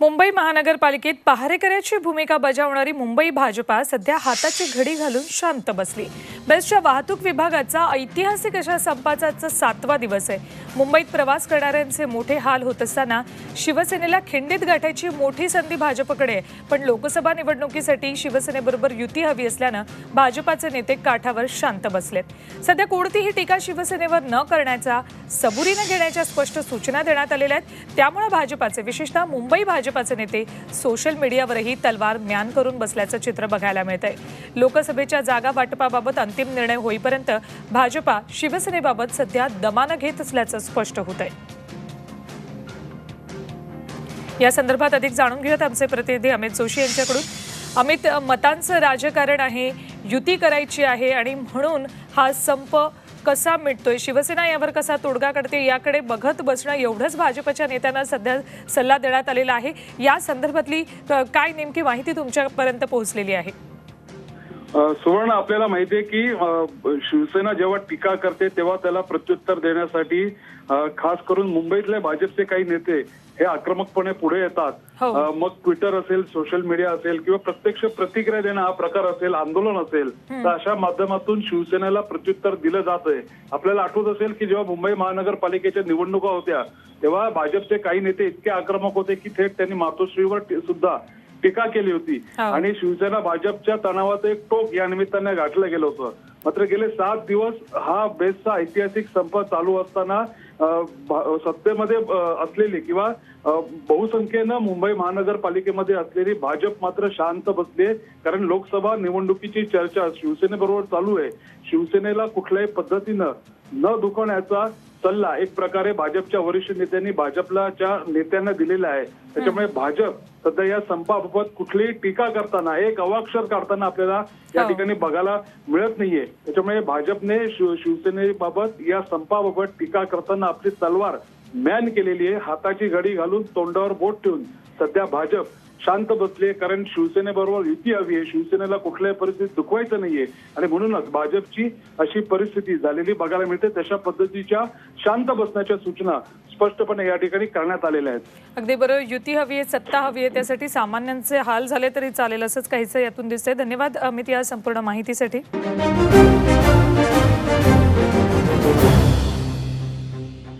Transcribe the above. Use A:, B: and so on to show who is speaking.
A: मुंबई महानगरपालिकेत पहारेकऱ्याची भूमिका बजावणारी मुंबई भाजपा सध्या हाताची घडी घालून शांत बसली. बेस्टच्या वाहतूक विभागाचा ऐतिहासिक अशा संपाचा सातवा दिवस आहे. मुंबईत प्रवास करणाऱ्यांचे मोठे हाल होत असताना शिवसेनेला खिंडीत गाठायची मोठी संधी भाजपकडे पण लोकसभा निवडणुकीसाठी शिवसेनेबरोबर युती हवी असल्यानं भाजपाचे नेते काठावर शांत बसलेत. सध्या कोणतीही टीका शिवसेनेवर न करण्याचा सबुरीनं घेण्याच्या स्पष्ट सूचना देण्यात आलेल्या आहेत. त्यामुळे भाजपाचे विशेषतः मुंबई भाजपाचे नेते सोशल मीडियावरही तलवार म्यान करून बसल्याचं चित्र बघायला मिळत आहे लोकसभेच्या जागा वाटपाबाबत अंतिम निर्णय होईपर्यंत भाजपा शिवसेनेबाबत सध्या दमानं घेत असल्याचं स्पष्ट होत आहे या संदर्भात अधिक जाणून घेऊयात आमचे प्रतिनिधी अमित जोशी यांच्याकडून. अमित मतांचं राजकारण आहे युती करायची आहे आणि म्हणून हा संप कसा मिटतोय? शिवसेना यावर कसा तोडगा काढते याकडे बघत बसणं एवढंच भाजपच्या नेत्यांना सध्या सल्ला देण्यात आलेला आहे. या संदर्भातली काय नेमकी माहिती तुमच्यापर्यंत पोहोचलेली आहे?
B: सुवर्ण आपल्याला माहितीये की शिवसेना जेव्हा टीका करते तेव्हा त्याला प्रत्युत्तर देण्यासाठी खास करून मुंबईतले भाजपचे काही नेते हे आक्रमकपणे पुढे येतात.
A: हो.
B: मग ट्विटर असेल सोशल मीडिया असेल किंवा प्रत्यक्ष प्रतिक्रिया देणं हा प्रकार असेल आंदोलन असेल तर अशा माध्यमातून शिवसेनेला प्रत्युत्तर दिलं जात आहे आपल्याला आठवत असेल की जेव्हा मुंबई महानगरपालिकेच्या निवडणुका होत्या तेव्हा भाजपचे काही नेते इतके आक्रमक होते की थेट त्यांनी मातोश्रीवर सुद्धा टीका केली होती.
A: हो.
B: आणि शिवसेना भाजपच्या तणावाचं एक टोक या निमित्ताने गाठलं गेलं होतं. मात्र गेले सात दिवस हा बेसचा ऐतिहासिक संप चालू असताना सत्तेमध्ये असलेली किंवा बहुसंख्येनं मुंबई महानगरपालिकेमध्ये असलेली भाजप मात्र शांत बसली कारण लोकसभा निवडणुकीची चर्चा शिवसेनेबरोबर चालू आहे. शिवसेनेला कुठल्याही पद्धतीनं न दुखवण्याचा सल्ला एक प्रकारे भाजपच्या वरिष्ठ नेत्यांनी भाजपला ज्या नेत्यांना दिलेला आहे त्याच्यामुळे भाजप सध्या या संपाबाबत कुठलीही टीका करताना एक अवाक्षर काढताना आपल्याला या
A: हो.
B: ठिकाणी बघायला मिळत नाहीये. त्याच्यामुळे भाजपने शिव शिवसेनेबाबत या संपाबाबत टीका करताना आपली तलवार मॅन केलेली आहे. हाताची घडी घालून तोंडावर बोट ठेवून सध्या भाजप शांत बसले कारण शिवसेनेबरोबर युती हवी आहे. शिवसेनेला कुठल्याही परिस्थितीत दुखवायचं नाहीये. आणि म्हणूनच भाजपची अशी परिस्थिती झालेली बघायला मिळते. तशा पद्धतीच्या शांत बसण्याच्या सूचना स्पष्टपणे या ठिकाणी करण्यात आलेल्या आहेत.
A: अगदी बरोबर युती हवी आहे सत्ता हवी आहे त्यासाठी सामान्यांचे हाल झाले तरी चालेल असंच काहीचं यातून दिसतंय. धन्यवाद अमित या संपूर्ण माहितीसाठी.